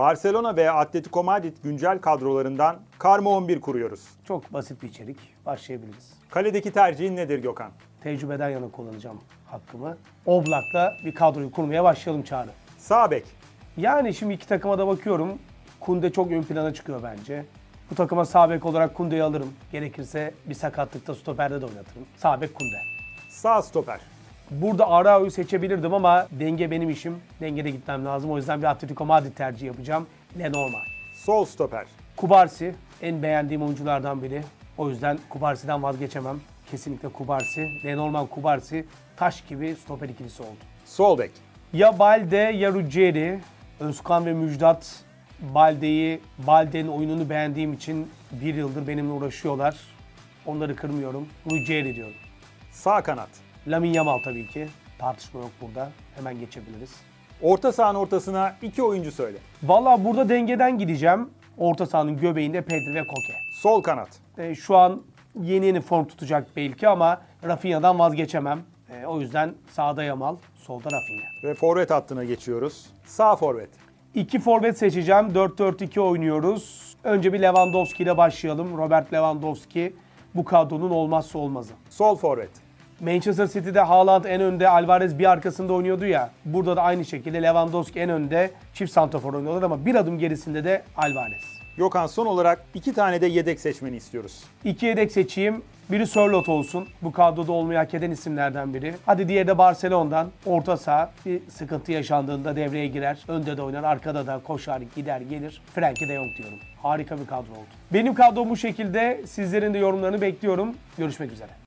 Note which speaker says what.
Speaker 1: Barcelona ve Atletico Madrid güncel kadrolarından karma 11 kuruyoruz.
Speaker 2: Çok basit bir içerik. Başlayabiliriz.
Speaker 1: Kaledeki tercihin nedir Gökhan?
Speaker 2: Tecrübeden yana kullanacağım hakkımı. Oblak'la bir kadroyu kurmaya başlayalım Çağrı.
Speaker 1: Sağ bek.
Speaker 2: Yani şimdi iki takıma da bakıyorum. Kunde çok ön plana çıkıyor bence. Bu takıma sağ bek olarak Kunde'yi alırım. Gerekirse bir sakatlıkta stoperde de oynatırım. Sağ bek Kunde.
Speaker 1: Sağ stoper.
Speaker 2: Burada Arao'yu seçebilirdim ama denge benim işim. Dengede gitmem lazım. O yüzden bir Atletico Madrid tercih yapacağım. Lenormand.
Speaker 1: Sol stoper.
Speaker 2: Kubarsi en beğendiğim oyunculardan biri. O yüzden Kubarsi'den vazgeçemem. Kesinlikle Kubarsi. Lenormand Kubarsi taş gibi stoper ikilisi oldu.
Speaker 1: Sol bek.
Speaker 2: Ya Balde ya Ruggeri. Özkan ve Müjdat Balde'yi, Balde'nin oyununu beğendiğim için bir yıldır benimle uğraşıyorlar. Onları kırmıyorum. Ruggeri diyorum.
Speaker 1: Sağ kanat.
Speaker 2: Lamine Yamal tabii ki. Tartışma yok burada. Hemen geçebiliriz.
Speaker 1: Orta sahanın ortasına iki oyuncu söyle.
Speaker 2: Valla burada dengeden gideceğim. Orta sahanın göbeğinde Pedri ve Koke.
Speaker 1: Sol kanat.
Speaker 2: E, şu an yeni yeni form tutacak belki ama Rafinha'dan vazgeçemem. E, o yüzden sağda Yamal, solda Rafinha.
Speaker 1: Ve forvet hattına geçiyoruz. Sağ forvet.
Speaker 2: İki forvet seçeceğim. 4-4-2 oynuyoruz. Önce bir Lewandowski ile başlayalım. Robert Lewandowski bu kadronun olmazsa olmazı.
Speaker 1: Sol forvet.
Speaker 2: Manchester City'de Haaland en önde, Alvarez bir arkasında oynuyordu ya. Burada da aynı şekilde Lewandowski en önde, çift santrafor oynuyorlar ama bir adım gerisinde de Alvarez.
Speaker 1: Gökhan son olarak iki tane de yedek seçmeni istiyoruz.
Speaker 2: İki yedek seçeyim. Biri Sörloth olsun. Bu kadroda olmayı hak eden isimlerden biri. Hadi diğeri de Barcelona'dan. Orta saha bir sıkıntı yaşandığında devreye girer. Önde de oynar, arkada da koşar, gider, gelir. Frenkie de Jong diyorum. Harika bir kadro oldu. Benim kadrom bu şekilde. Sizlerin de yorumlarını bekliyorum. Görüşmek üzere.